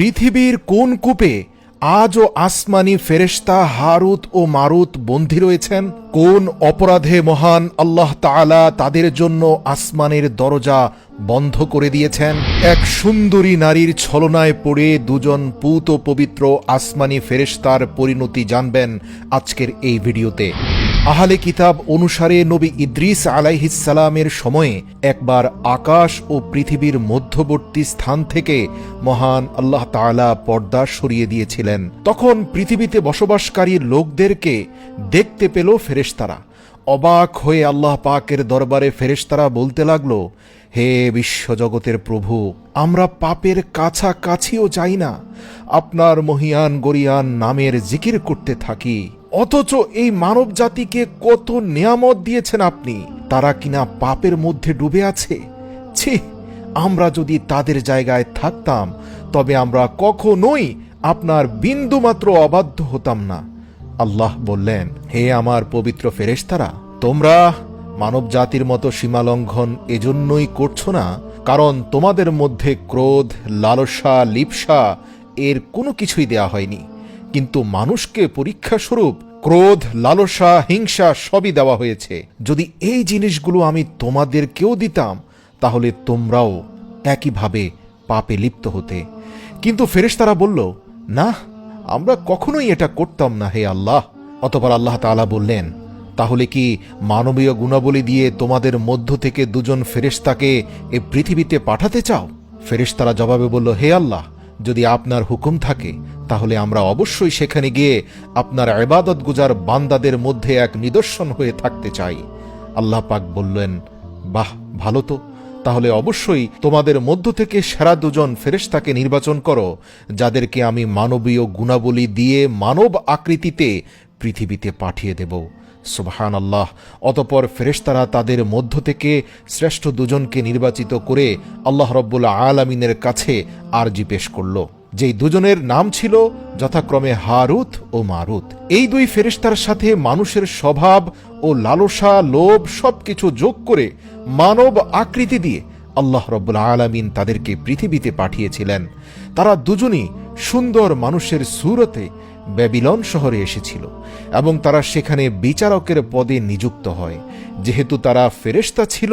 পৃথিবীর কোন কূপে আজও আসমানি ফেরেশতা হারুত ও মারুত বন্দী রয়েছেন? কোন অপরাধে মহান আল্লাহ তাআলা তাদের জন্য আসমানের দরজা বন্ধ করে দিয়েছেন? এক সুন্দরী নারীর ছলনায় পড়ে দুজন পুত পবিত্র আসমানি ফেরেশতার পরিণতি জানবেন আজকের এই ভিডিওতে। আহলে কিতাব অনুসারে নবী ইদ্রিস আলাইহিসালামের সময়ে একবার আকাশ ও পৃথিবীর মধ্যবর্তী স্থান থেকে মহান আল্লাহ তাআলা পর্দা সরিয়ে দিয়েছিলেন। তখন পৃথিবীতে বসবাসকারী লোকদেরকে দেখতে পেল ফেরেশতারা। অবাক হয়ে আল্লাহ পাকের দরবারে ফেরেশতারা বলতে লাগল, হে বিশ্বজগতের প্রভু, আমরা পাপের কাছাকাছিও যাই না। আপনার মহিয়ান গরিয়ান নামের জিকির করতে থাকি। অথচ এই মানব জাতিকে কত নিয়ামত দিয়েছেন আপনি? তারা কিনা পাপের মধ্যে ডুবে আছে? ছি, আমরা যদি তাদের জায়গায় থাকতাম, তবে আমরা কখনোই আপনার বিন্দুমাত্র অবাধ্য হতাম না। আল্লাহ বললেন, হে আমার পবিত্র ফেরেশতারা, তোমরা মানব জাতির মতো সীমালঙ্ঘন এজন্যই করছ না, কারণ তোমাদের মধ্যে ক্রোধ, লালসা, লিপসা, এর কোনো কিছুই দেয়া হয়নি। কিন্তু মানুষকে পরীক্ষাস্বরূপ ক্রোধ, লালসা, হিংসা সবই দেওয়া হয়েছে। যদি এই জিনিসগুলো আমি তোমাদেরকেও দিতাম, তাহলে তোমরাও একইভাবে পাপে লিপ্ত হতে। কিন্তু ফেরেশতারা বলল, না, আমরা কখনোই এটা করতাম না, হে আল্লাহ। অতপর আল্লাহ তাআলা বললেন, তাহলে কি মানবীয় গুণাবলী দিয়ে তোমাদের মধ্য থেকে দুজন ফেরেশতাকে এ পৃথিবীতে পাঠাতে চাও? ফেরেশতারা জবাবে বলল, হে আল্লাহ যদি আপনার হুকুম থাকে, তাহলে আমরা অবশ্যই সেখানে গিয়ে আপনার এবাদত গুজার বান্দাদের মধ্যে এক নিদর্শন হয়ে থাকতে চাই। আল্লাহ পাক বললেন, বাহ, ভালো তো। তাহলে অবশ্যই তোমাদের মধ্য থেকে সেরা দুজন ফেরেশতাকে নির্বাচন করো, যাদেরকে আমি মানবীয় গুণাবলী দিয়ে মানব আকৃতিতে পৃথিবীতে পাঠিয়ে দেব। সুবহান আল্লাহ অতপর ফেরেশতারা তাদের মধ্য থেকে শ্রেষ্ঠ দুজনকে নির্বাচিত করে আল্লাহ রব্বুল আলমিনের কাছে আরজি পেশ করল। যেই দুজনের নাম ছিল যথাক্রমে হারুত ও মারুত। এই দুই ফেরেশতার সাথে মানুষের স্বভাব ও লালসা, লোভ সবকিছু যোগ করে মানব আকৃতি দিয়ে আল্লাহ রব্বুল আলামিন তাদেরকে পৃথিবীতে পাঠিয়েছিলেন। তারা দুজনই সুন্দর মানুষের সুরতে ব্যাবিলন শহরে এসেছিল এবং তারা সেখানে বিচারকের পদে নিযুক্ত হয়। যেহেতু তারা ফেরেশতা ছিল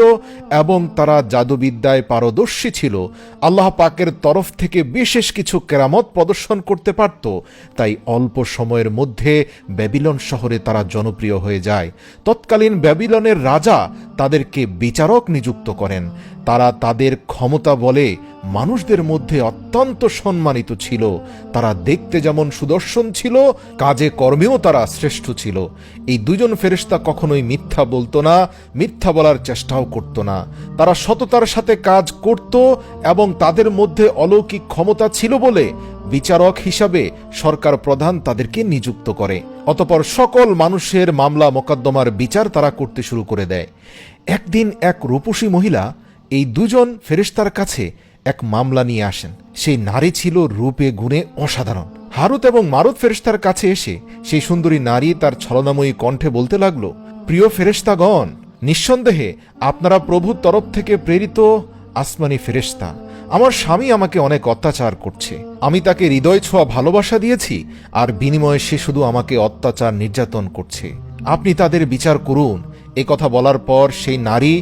এবং তারা জাদুবিদ্যায় পারদর্শী ছিল, আল্লাহ পাকের তরফ থেকে বিশেষ কিছু কেরামত প্রদর্শন করতে পারত। তাই অল্প সময়ের মধ্যে ব্যাবিলন শহরে তারা জনপ্রিয় হয়ে যায়। তৎকালীন ব্যাবিলনের রাজা তাদেরকে বিচারক নিযুক্ত করেন। তারা তাদের ক্ষমতা বলে মানুষদের মধ্যে অত্যন্ত সম্মানিত ছিল। তারা দেখতে যেমন সুদর্শন ছিল, কাজে কর্মেও তারা শ্রেষ্ঠ ছিল। এই দুজন ফেরেশতা কখনোই মিথ্যা বলতো না, মিথ্যা বলার চেষ্টাও করত না। তারা সততার সাথে কাজ করত এবং তাদের মধ্যে অলৌকিক ক্ষমতা ছিল বলে বিচারক হিসাবে সরকার প্রধান তাদেরকে নিযুক্ত করে। অতপর সকল মানুষের মামলা মোকদ্দমার বিচার তারা করতে শুরু করে দেয়। একদিন এক রূপসী মহিলা এই দুজন ফেরেশতার কাছে এক মামলা নিয়ে আসেন। সেই নারী ছিল রূপে গুণে অসাধারণ। হারুত এবং মারুত ফেরেশতার কাছে এসে সেই সুন্দরী নারী তার ছলনাময়ী কণ্ঠে বলতে লাগল, প্রিয় ফেরেশতাগণ, নিঃসন্দেহে আপনারা প্রভুর তরফ থেকে প্রেরিত আসমানি ফেরেশতা। আমার স্বামী আমাকে অনেক অত্যাচার করছে। আমি তাকে হৃদয় ছোঁয়া ভালোবাসা দিয়েছি আর বিনিময়ে সে শুধু আমাকে অত্যাচার নির্যাতন করছে। আপনি তাদের বিচার করুন। এ কথা বলার পর সেই নারী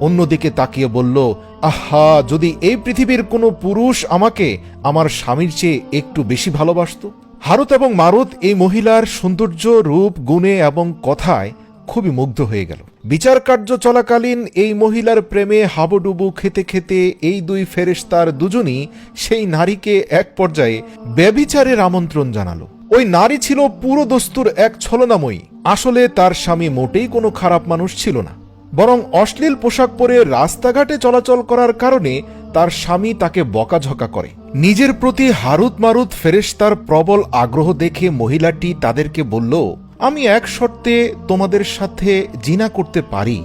অন্যদিকে তাকিয়ে বলল, আহা, যদি এই পৃথিবীর কোনো পুরুষ আমাকে আমার স্বামীর চেয়ে একটু বেশি ভালোবাসত? হারুত এবং মারুত এই মহিলার সৌন্দর্য, রূপ, গুণে এবং কথায় খুবই মুগ্ধ হয়ে গেল। বিচার কার্য চলাকালীন এই মহিলার প্রেমে হাবুডুবু খেতে খেতে এই দুই ফেরেশতার দুজনই সেই নারীকে এক পর্যায়ে ব্যভিচারের আমন্ত্রণ জানালো। ওই নারী ছিল পুরো দস্তুর এক ছলনাময়ী। আসলে তার স্বামী মোটেই কোনো খারাপ মানুষ ছিল না। বরং অশ্লীল পোশাক পরে রাস্তাঘাটে চলাচল করার কারণে তার স্বামী তাকে বকাঝকা করে। নিজের প্রতি হারুত মারুত ফেরেশতার প্রবল আগ্রহ দেখে মহিলাটি তাদেরকে বলল, আমি এক শর্তে তোমাদের সাথে জিনা করতে পারি।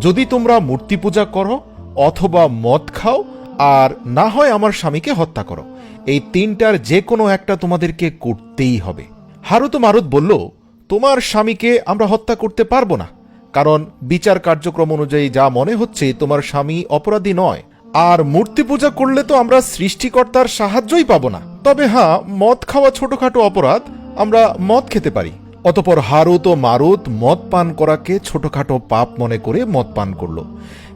যদি তোমরা মূর্তি পূজা করো অথবা মদ খাও, আর না হয় আমার স্বামীকে হত্যা করো। এই তিনটার যে কোনো একটা তোমাদেরকে করতেই হবে। হারুত মারুত বলল, তোমার স্বামীকে আমরা হত্যা করতে পারব না। কারণ বিচার কার্যক্রম অনুযায়ী যা মনে হচ্ছে, তোমার স্বামী অপরাধী নয়। আর মূর্তি পূজা করলে তো আমরা সৃষ্টিকর্তার সাহায্যই পাব না। তবে হ্যাঁ মদ খাওয়া ছোটখাটো অপরাধ, আমরা মদ খেতে পারি। অতপর হারুত ও মারুত মদ পান করাকে ছোটখাটো পাপ মনে করে মদ পান করল।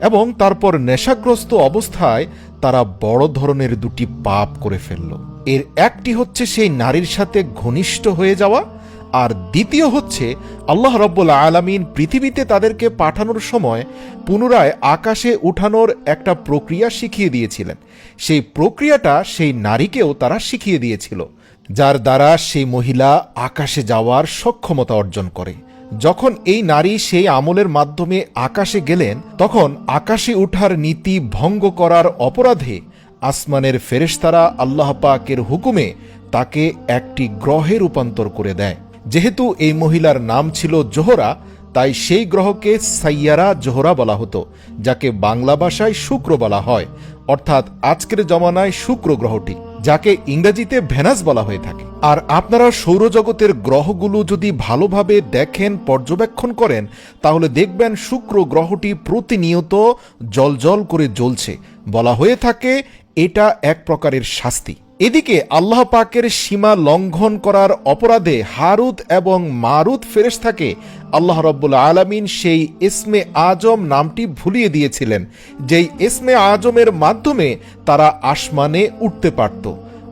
এবং তারপর নেশাগ্রস্ত অবস্থায় তারা বড় ধরনের দুটি পাপ করে ফেলল। এর একটি হচ্ছে সেই নারীর সাথে ঘনিষ্ঠ হয়ে যাওয়া আর দ্বিতীয় হচ্ছে, আল্লাহ রব্বুল আলামিন পৃথিবীতে তাদেরকে পাঠানোর সময় পুনরায় আকাশে উঠানোর একটা প্রক্রিয়া শিখিয়ে দিয়েছিলেন। সেই প্রক্রিয়াটা সেই নারীকেও তারা শিখিয়ে দিয়েছিল, যার দ্বারা সেই মহিলা আকাশে যাওয়ার সক্ষমতা অর্জন করে। যখন এই নারী সেই আমলের মাধ্যমে আকাশে গেলেন, তখন আকাশে উঠার নীতি ভঙ্গ করার অপরাধে আসমানের ফেরেশতারা আল্লাহ পাকের হুকুমে তাকে একটি গ্রহে রূপান্তর করে দেয়। যেহেতু এই মহিলার নাম ছিল জোহরা, তাই সেই গ্রহকে সাইয়ারা জোহরা বলা হতো, যাকে বাংলা ভাষায় শুক্র বলা হয়। অর্থাৎ আজকের জমানায় শুক্র গ্রহটি, যাকে ইংরেজিতে ভেনাস বলা হয়ে থাকে। আর আপনারা সৌরজগতের গ্রহগুলো যদি ভালোভাবে দেখেন, পর্যবেক্ষণ করেন, তাহলে দেখবেন শুক্র গ্রহটি প্রতিনিয়ত জলজল করে জ্বলছে। বলা হয়ে থাকে, এটা এক প্রকারের শাস্তি। এদিকে আল্লাহ পাকের সীমা লঙ্ঘন করার অপরাধে হারুদ এবং মারুত ফেরেশতাকে আল্লাহ রব্বুল আলামিন সেই এসমে আজম নামটি ভুলিয়ে দিয়েছিলেন, যেই এসমে আজমের মাধ্যমে তারা আসমানে উঠতে পারত।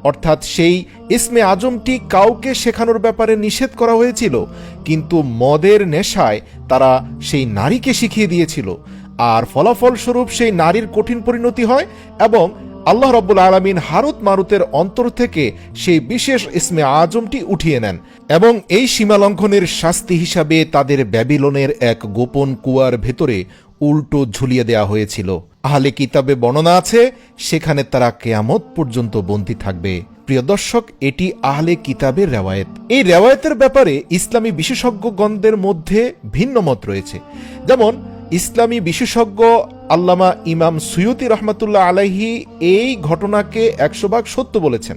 অর্থাৎ সেই ইসমে আজমটি কাউকে শেখানোর ব্যাপারে নিষেধ করা হয়েছিল, কিন্তু মদের নেশায় তারা সেই নারীকে শিখিয়ে দিয়েছিল। আর ফলাফলস্বরূপ সেই নারীর কঠিন পরিণতি হয় এবং আল্লাহ রব্বুল আলমিন হারুত মারুতের অন্তর থেকে সেই বিশেষ ইসমে আজমটি উঠিয়ে নেন এবং এই সীমালঙ্ঘনের শাস্তি হিসাবে তাদের ব্যাবিলনের এক গোপন কুয়ার ভেতরে উল্টো ঝুলিয়ে দেয়া হয়েছিল। আহলে কিতাবে বর্ণনা আছে, সেখানে তারা কেয়ামত পর্যন্ত বন্দী থাকবে। প্রিয় দর্শক, এটি আহলে কিতাবের রেওয়ায়ত। এই রেওয়ায়েতের ব্যাপারে ইসলামী বিশেষজ্ঞগণদের মধ্যে ভিন্ন মত রয়েছে। যেমন, ইসলামী বিশেষজ্ঞ আল্লামা ইমাম সুয়ুতি রহমতুল্লাহ আলাইহি এই ঘটনাকে একশো ভাগ সত্য বলেছেন।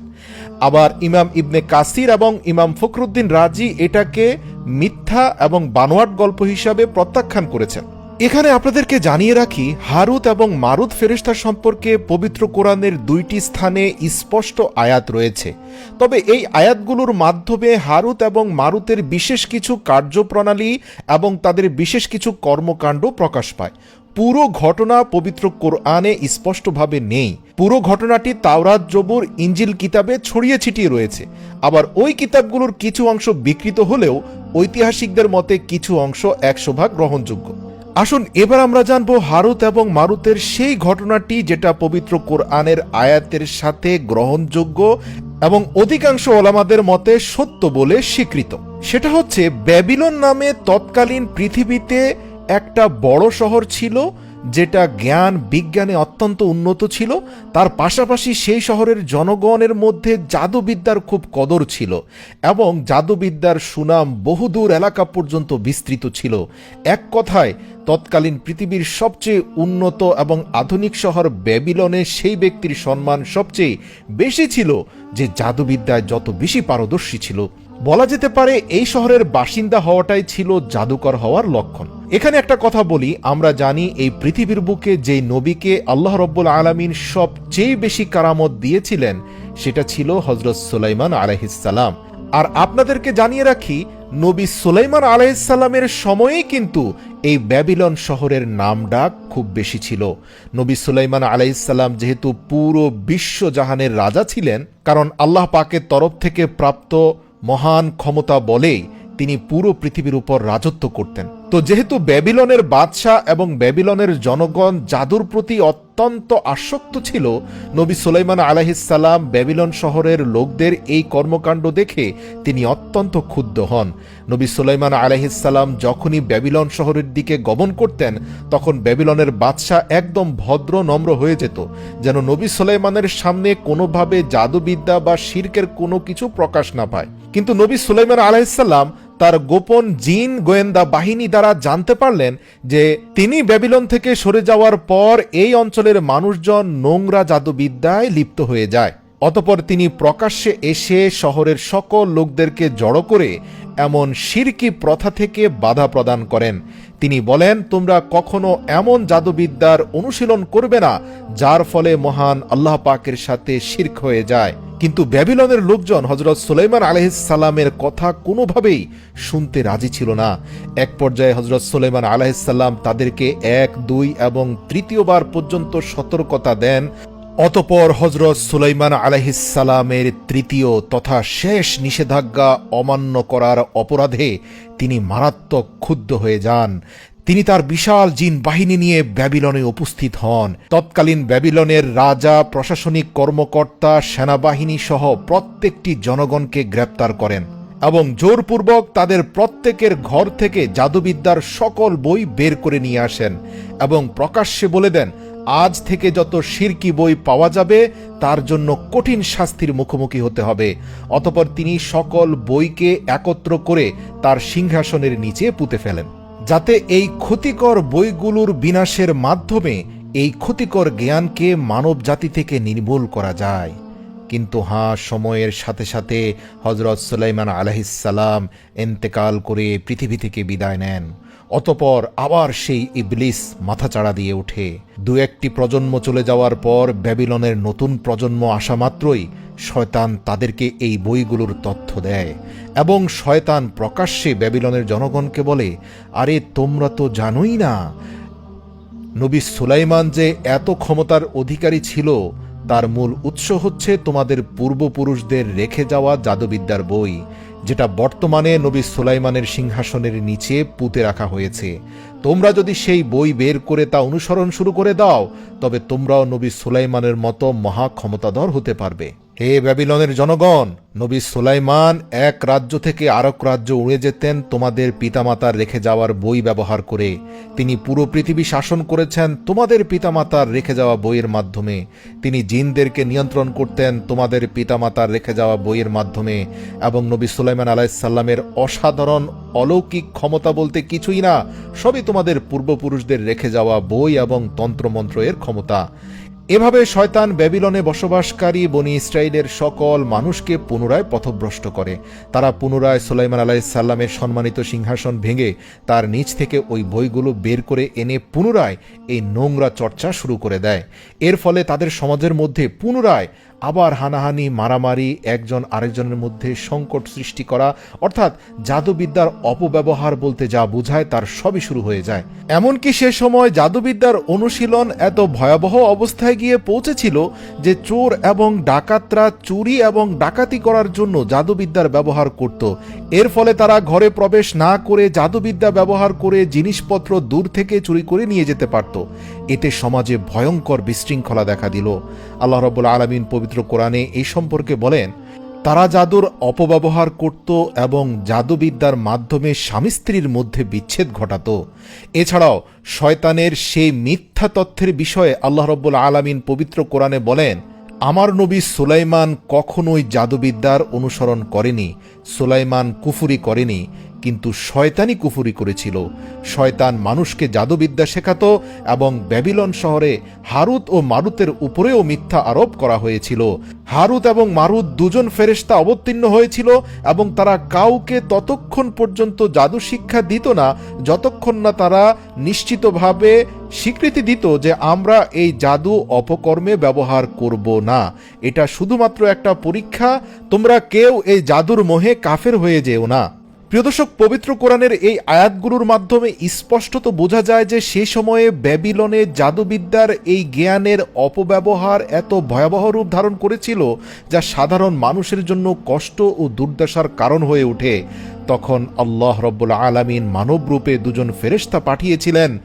আবার ইমাম ইবনে কাসির এবং ইমাম ফখরুদ্দিন রাজি এটাকে মিথ্যা এবং বানোয়াট গল্প হিসাবে প্রত্যাখ্যান করেছেন। এখানে আপনাদেরকে জানিয়ে রাখি, হারুত এবং মারুত ফেরেশতা সম্পর্কে পবিত্র কোরআনের দুইটি স্থানে স্পষ্ট আয়াত রয়েছে। তবে এই আয়াতগুলোর মাধ্যমে হারুত এবং মারুতের বিশেষ কিছু কার্যপ্রণালী এবং তাদের বিশেষ কিছু কর্মকাণ্ড প্রকাশ পায়। পুরো ঘটনা পবিত্র কোরআনে স্পষ্টভাবে নেই। পুরো ঘটনাটি তাওরাত, জবুর, ইঞ্জিল কিতাবে ছড়িয়ে ছিটিয়ে রয়েছে। আবার ওই কিতাবগুলোর কিছু অংশ বিকৃত হলেও ঐতিহাসিকদের মতে কিছু অংশ একশো ভাগ গ্রহণযোগ্য। আসুন, এবার আমরা জানব হারুত এবং মারুতের সেই ঘটনাটি যেটা পবিত্র কোরআনের আয়াতের সাথে গ্রহণযোগ্য এবং অধিকাংশ ওলামাদের মতে সত্য বলে স্বীকৃত। সেটা হচ্ছে, ব্যাবিলন নামে তৎকালীন পৃথিবীতে একটা বড় শহর ছিল যেটা জ্ঞান, বিজ্ঞানে অত্যন্ত উন্নত ছিল, তার পাশাপাশি সেই শহরের জনগণের মধ্যে জাদুবিদ্যার খুব কদর ছিল এবং জাদুবিদ্যার সুনাম বহুদূর এলাকা পর্যন্ত বিস্তৃত ছিল। এক কথায়, তৎকালীন পৃথিবীর সবচেয়ে উন্নত এবং আধুনিক শহর ব্যাবিলনে সেই ব্যক্তির সম্মান সবচেয়ে বেশি ছিল যে জাদুবিদ্যায় যত বেশি পারদর্শী ছিল। বলা যেতে পারে এই শহরের বাসিন্দা হওয়াটাই ছিল জাদুকর হওয়ার লক্ষণ। এখানে একটা কথা বলি, আমরা জানি এই পৃথিবীর বুকে যেই নবীকে আল্লাহ রব্বুল আলমিন সবচেয়ে বেশি কারামত দিয়েছিলেন, সেটা ছিল হজরত সুলাইমান আলহিসাল্লাম আর আপনাদেরকে জানিয়ে রাখি, নবী সুলাইমান আলাইসাল্লামের সময়ে কিন্তু এই ব্যাবিলন শহরের নাম ডাক খুব বেশি ছিল। নবী সুলাইমান আলাইসাল্লাম যেহেতু পুরো বিশ্বজাহানের রাজা ছিলেন, কারণ আল্লাহ পাকের তরফ থেকে প্রাপ্ত মহান ক্ষমতা বলেই তিনি পুরো পৃথিবীর উপর রাজত্ব করতেন। তো যেহেতু ব্যাবিলনের বাদশাহ এবং ব্যাবিলনের জনগণ জাদুর প্রতি অত্যন্ত আসক্ত ছিল, নবী সুলাইমান আলাহিসাল্লাম ব্যাবিলন শহরের লোকদের এই কর্মকাণ্ড দেখে তিনি অত্যন্ত ক্ষুব্ধ হন। নবী সুলাইমান আলাহিসাল্লাম যখনই ব্যাবিলন শহরের দিকে গমন করতেন, তখন ব্যাবিলনের বাদশাহ একদম ভদ্র, নম্র হয়ে যেত, যেন নবী সুলাইমানের সামনে কোনোভাবে জাদুবিদ্যা বা শির্কের কোনো কিছু প্রকাশ না পায়। কিন্তু নবী সুলাইমান আলাহিসাল্লাম তার গোপন জিন গোয়েন্দা বাহিনী দ্বারা জানতে পারলেন যে তিনি ব্যাবিলন থেকে সরে যাওয়ার পর এই অঞ্চলের মানুষজন নোংরা জাদুবিদ্যায় লিপ্ত হয়ে যায়। অতপর তিনি প্রকাশ্যে এসে শহরের সকল লোকদেরকে জড়ো করে এমন শিরকি প্রথা থেকে বাধা প্রদান করেন। তিনি বলেন, তোমরা কখনো এমন জাদুবিদ্যার অনুশীলন করবে না, যার ফলে মহান আল্লাহ পাকের সাথে শির্ক হয়ে যায়। কিন্তু ব্যাবিলনের লোকজন হজরত সুলাইমান আলহিসাল্লামের কথা কোনোভাবেই শুনতে রাজি ছিল না। এক পর্যায়ে হজরত সুলাইমান আলহিসাল্লাম তাদেরকে এক, দুই এবং তৃতীয়বার পর্যন্ত সতর্কতা দেন। অতপর হজরত সুলাইমান আলহিসালামের তৃতীয় তথা শেষ নিষেধাজ্ঞা অমান্য করার অপরাধে তিনি মারাত্মক ক্ষুব্ধ হয়ে যান। তিনি তার বিশাল জিন বাহিনী নিয়ে ব্যাবিলনে উপস্থিত হন। তৎকালীন ব্যাবিলনের রাজা, প্রশাসনিক কর্মকর্তা, সেনাবাহিনী সহ প্রত্যেকটি জনগণকে গ্রেপ্তার করেন এবং জোরপূর্বক তাদের প্রত্যেকের ঘর থেকে জাদুবিদ্যার সকল বই বের করে নিয়ে আসেন এবং প্রকাশ্যে বলে দেন আজ থেকে যত শিরকি বই পাওয়া যাবে, তার জন্য কঠিন শাস্তির মুখোমুখি হতে হবে। অতপর তিনি সকল বইকে একত্র করে তার সিংহাসনের নিচে পুঁতে ফেলেন। যাতে এই ক্ষতিকর বইগুলোর বিনাশের মাধ্যমে এই ক্ষতিকর জ্ঞানকে মানব জাতি থেকে নির্মূল করা যায়। কিন্তু হাঁ, সময়ের সাথে সাথে হজরত সুলাইমান আলহিসাল্লাম এন্তেকাল করে পৃথিবী থেকে বিদায় নেন। অতপর আবার সেই ইবলিস মাথাচাড়া দিয়ে ওঠে। দু একটি প্রজন্ম চলে যাওয়ার পর ব্যাবিলনের নতুন প্রজন্ম আসা মাত্রই শয়তান তাদেরকে এই বইগুলোর তথ্য দেয় এবং শয়তান প্রকাশ্যে ব্যাবিলনের জনগণকে বলে, আরে, তোমরা তো জানোই না, নবী সুলাইমান যে এত ক্ষমতার অধিকারী ছিল, তার মূল উৎস হচ্ছে তোমাদের পূর্বপুরুষদের রেখে যাওয়া জাদুবিদ্যার বই। যেটা বর্তমানে নবী সুলাইমানের সিংহাসনের নিচে পুঁতে রাখা হয়েছে। তোমরা যদি সেই বই বের করে তা অনুসরণ শুরু করে দাও, তবে তোমরাও নবী সুলাইমানের মতো মহা ক্ষমতাধর হতে পারবে। হে ব্যাবিলনের জনগণ, নবী সুলাইমান এক রাজ্য থেকে আরেক রাজ্য উড়ে যেতেন, তোমাদের পিতামাতার রেখে যাওয়ার বই ব্যবহার করে। তিনি পুরো পৃথিবী শাসন করেছেন, তোমাদের পিতামাতার রেখে যাওয়া বইয়ের মাধ্যমে। তিনি জিনদেরকে নিয়ন্ত্রণ করতেন, তোমাদের পিতামাতার রেখে যাওয়া বইয়ের মাধ্যমে। এবং নবী সুলাইমান আলাইসাল্লামের অসাধারণ অলৌকিক ক্ষমতা বলতে কিছুই না, সবই তোমাদের পূর্বপুরুষদের রেখে যাওয়া বই এবং তন্ত্রমন্ত্র এর ক্ষমতা। এভাবে শয়তান ব্যাবিলনে বসবাসকারী বনি ইসরায়েলের সকল মানুষকে পুনরায় পথভ্রষ্ট করে। তারা পুনরায় সুলাইমান আলাইসাল্লামের সম্মানিত সিংহাসন ভেঙে তার নিচ থেকে ওই বইগুলো বের করে এনে পুনরায় এই নোংরা চর্চা শুরু করে দেয়। এর ফলে তাদের সমাজের মধ্যে পুনরায় আবার হানাহানি, মারামারি, একজন আরেকজনের মধ্যে সংকট সৃষ্টি করা, অর্থাৎ জাদুবিদ্যার অপব্যবহার বলতে যা বোঝায় তার সবই শুরু হয়ে যায়। এমনকি সে সময় জাদুবিদ্যার অনুশীলন এত ভয়াবহ অবস্থায় গিয়ে পৌঁছেছিল যে চোর এবং ডাকাতরা চুরি এবং ডাকাতি করার জন্য জাদুবিদ্যার ব্যবহার করত। এর ফলে তারা ঘরে প্রবেশ না করে জাদুবিদ্যা ব্যবহার করে জিনিসপত্র দূর থেকে চুরি করে নিয়ে যেতে পারত। এতে সমাজে ভয়ঙ্কর বিশৃঙ্খলা দেখা দিল। আল্লাহ রব্বুল আলমিন পবিত্র কোরআনে এই সম্পর্কে বলেন, তারা জাদুর অপব্যবহার করত এবং জাদুবিদ্যার মাধ্যমে স্বামী স্ত্রীর মধ্যে বিচ্ছেদ ঘটাত। এছাড়াও শয়তানের সেই মিথ্যা তথ্যের বিষয়ে আল্লাহ রব্বুল আলমিন পবিত্র কোরআনে বলেন, আমার নবী সুলাইমান কখনোই জাদুবিদ্যার অনুসরণ করেনি, সুলাইমান কুফুরি করেনি কিন্তু শয়তানি কুফুরি করেছিল। শয়তান মানুষকে জাদুবিদ্যা শেখাতো এবং ব্যাবিলন শহরে হারুত ও মারুতের উপরেও মিথ্যা আরোপ করা হয়েছিল। হারুত এবং মারুত দুজন ফেরেশতা অবতীর্ণ হয়েছিল এবং তারা কাউকে ততক্ষণ পর্যন্ত জাদু শিক্ষা দিত না, যতক্ষণ না তারা নিশ্চিতভাবে স্বীকৃতি দিত যে আমরা এই জাদু অপকর্মে ব্যবহার করব না। এটা শুধুমাত্র একটা পরীক্ষা, তোমরা কেউ এই জাদুর মোহে কাফের হয়ে যেও না। প্রিয় দর্শক, পবিত্র কোরআনের এই আয়াতগুলোর মাধ্যমে স্পষ্টত বোঝা যায় যে সে সময়ে ব্যাবিলনে জাদুবিদ্যার এই জ্ঞানের অপব্যবহার এত ভয়াবহ রূপ ধারণ করেছিল যা সাধারণ মানুষের জন্য কষ্ট ও দুর্দশার কারণ হয়ে ওঠে। তখন আল্লাহ রব্বুল আলামিন মানব রূপে দুজন ফেরেশতা পাঠিয়েছিলেন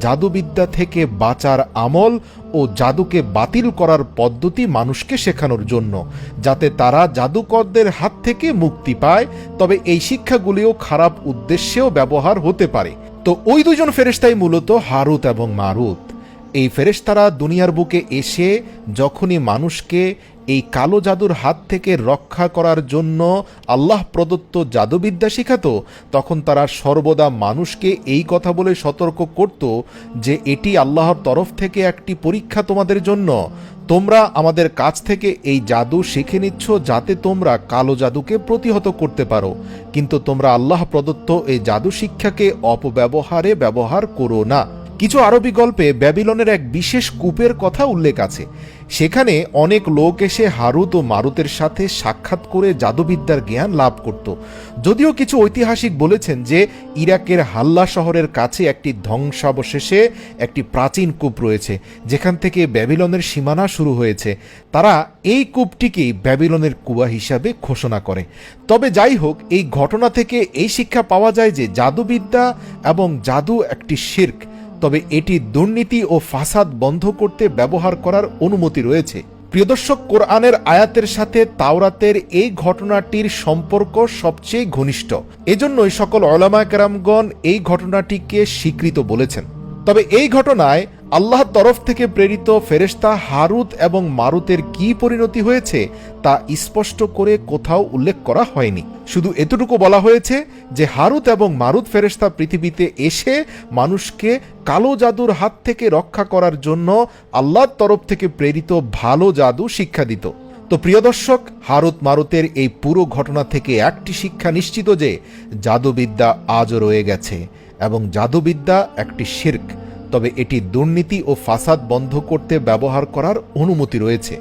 জাদুবিদ্যা থেকে বাঁচার আমল ও জাদুকে বাতিল করার পদ্ধতি মানুষকে শেখানোর জন্য, যাতে তারা জাদুকরদের হাত থেকে মুক্তি পায়। তবে এই শিক্ষাগুলিও খারাপ উদ্দেশ্যেও ব্যবহার হতে পারে। তো ওই দুজন ফেরেস্তাই মূলত হারুত এবং মারুত। এই ফেরেশতারা দুনিয়ার বুকে এসে যখনই মানুষকে এই কালো জাদুর হাত থেকে রক্ষা করার জন্য আল্লাহ প্রদত্ত জাদুবিদ্যা শেখাতো, তখন তারা সর্বদা মানুষকে এই কথা বলে সতর্ক করত যে এটি আল্লাহর তরফ থেকে একটি পরীক্ষা তোমাদের জন্য। তোমরা আমাদের কাছ থেকে এই জাদু শিখে নিচ্ছ যাতে তোমরা কালো জাদুকে প্রতিহত করতে পারো। কিন্তু তোমরা আল্লাহ প্রদত্ত এই জাদু শিক্ষাকে অপব্যবহারে ব্যবহার করো না। কিছু আরবি গল্পে ব্যাবিলনের এক বিশেষ কূপের কথা উল্লেখ আছে। সেখানে অনেক লোক এসে হারুত ও মারুতের সাথে সাক্ষাৎ করে জাদুবিদ্যার জ্ঞান লাভ করত। যদিও কিছু ঐতিহাসিক বলেছেন যে, ইরাকের হাল্লা শহরের কাছে একটি ধ্বংসাবশেষে একটি প্রাচীন কূপ রয়েছে, যেখান থেকে ব্যাবিলনের সীমানা শুরু হয়েছে। তারা এই কূপটিকেই ব্যাবিলনের কুয়া হিসাবে ঘোষণা করে। তবে যাই হোক, এই ঘটনা থেকে এই শিক্ষা পাওয়া যায় যে, জাদুবিদ্যা এবং জাদু একটি শির্ক। তবে এটি দুর্নীতি ও ফাসাদ বন্ধ করতে ব্যবহার করার অনুমতি রয়েছে। প্রিয়দর্শক কোরআনের আয়াতের সাথে তাওরাতের এই ঘটনাটির সম্পর্ক সবচেয়ে ঘনিষ্ঠ। এজন্যই সকল অলামা কেরামগণ এই ঘটনাটিকে স্বীকৃত বলেছেন। তবে এই ঘটনায় আল্লাহর তরফ থেকে প্রেরিত ফেরেশতা হারুত এবং মারুতের কি পরিণতি হয়েছে তা স্পষ্ট করে কোথাও উল্লেখ করা হয়নি। শুধু এতটুকু বলা হয়েছে যে হারুত এবং মারুত ফেরেশতা পৃথিবীতে এসে মানুষকে কালো জাদুর হাত থেকে রক্ষা করার জন্য আল্লাহর তরফ থেকে প্রেরিত ভালো জাদু শিক্ষা দিত। তো প্রিয় দর্শক হারুত মারুতের এই পুরো ঘটনা থেকে একটি শিক্ষা নিশ্চিত যে জাদুবিদ্যা আজও রয়ে গেছে এবং জাদুবিদ্যা একটি শির্ক। তবে এটি দুর্নীতি ও ফাসাদ বন্ধ করতে ব্যবহার করার অনুমতি রয়েছে।